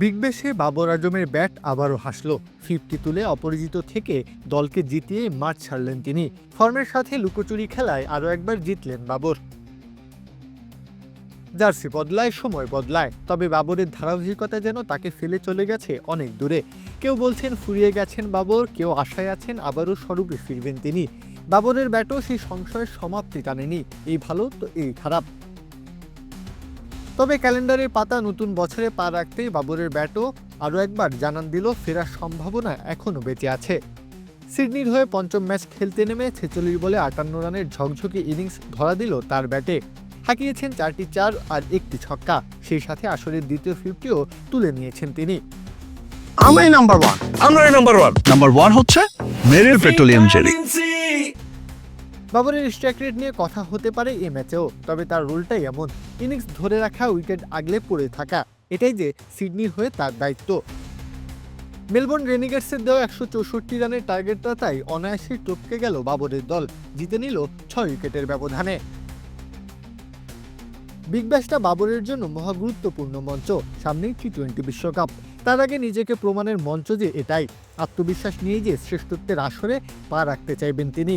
Big ব্যাশে বাবর আজমের bat আবারও হাসল। ফিফটি তুলে অপরাজিত থেকে দলকে জিতিয়ে মাঠ ছাড়লেন তিনি। ফর্মের সাথে লুকোচুরি খেলায় আরও একবার জিতলেন বাবর। জার্সি বদলায়, সময় বদলায়। তবে বাবরের ধারাবাহিকতা যেন তাকে ফেলে চলে গেছে অনেক দূরে। কেউ বলছেন ফুরিয়ে গেছেন বাবর, কেউ আশায় আছেন আবারও স্বরূপে ফিরবেন তিনি। বাবরের ব্যাটও সেই সংশয়ের সমাপ্তি টানেনি। এই ভালো তো এই খারাপ। তবে ক্যালেন্ডারের পাতা নতুন বছরে পা রাখতেই বাবরের ব্যাটও আরও একবার জানান দিল ফেরার সম্ভাবনা এখনও বেঁচে আছে। সিডনির হয়ে পঞ্চম ম্যাচ খেলতে নেমে ছেচল্লিশ বলে আটান্ন রানের ঝকঝকে ইনিংস ধরা দিল তার ব্যাটে। হাঁকিয়েছেন চারটি চার আর একটি ছক্কা সেই সাথে আসরের দ্বিতীয় ফিফটিও তুলে নিয়েছেন তিনি। আমরাই নাম্বার ওয়ান আমরাই নাম্বার ওয়ান নাম্বার ওয়ান হচ্ছে মেরিল পেট্রোলিয়াম জেলি। বাবরের স্ট্রাইক রেট নিয়ে কথা হতে পারে এই ম্যাচেও, তবে তার রোলটাই এমন, ইনিংস ধরে রাখা উইকেট আগলে পড়ে থাকা। এটাই যে সিডনির হয়ে তার দায়িত্ব। মেলবোর্ন রেনিগেটসের দেওয়া একশো চৌষট্টি রানের টার্গেটটা তাই অনায়াসে টপকে গেল বাবরের দল, জিতে নিল ছয় উইকেটের ব্যবধানে। বিগ ব্যাশটা বাবরের জন্য মহা গুরুত্বপূর্ণ মঞ্চ, সামনেই টি টোয়েন্টি বিশ্বকাপ। তার আগে নিজেকে প্রমাণের মঞ্চ যে এটাই, আত্মবিশ্বাস নিয়ে যে শ্রেষ্ঠত্বের আসরে পা রাখতে চাইবেন তিনি।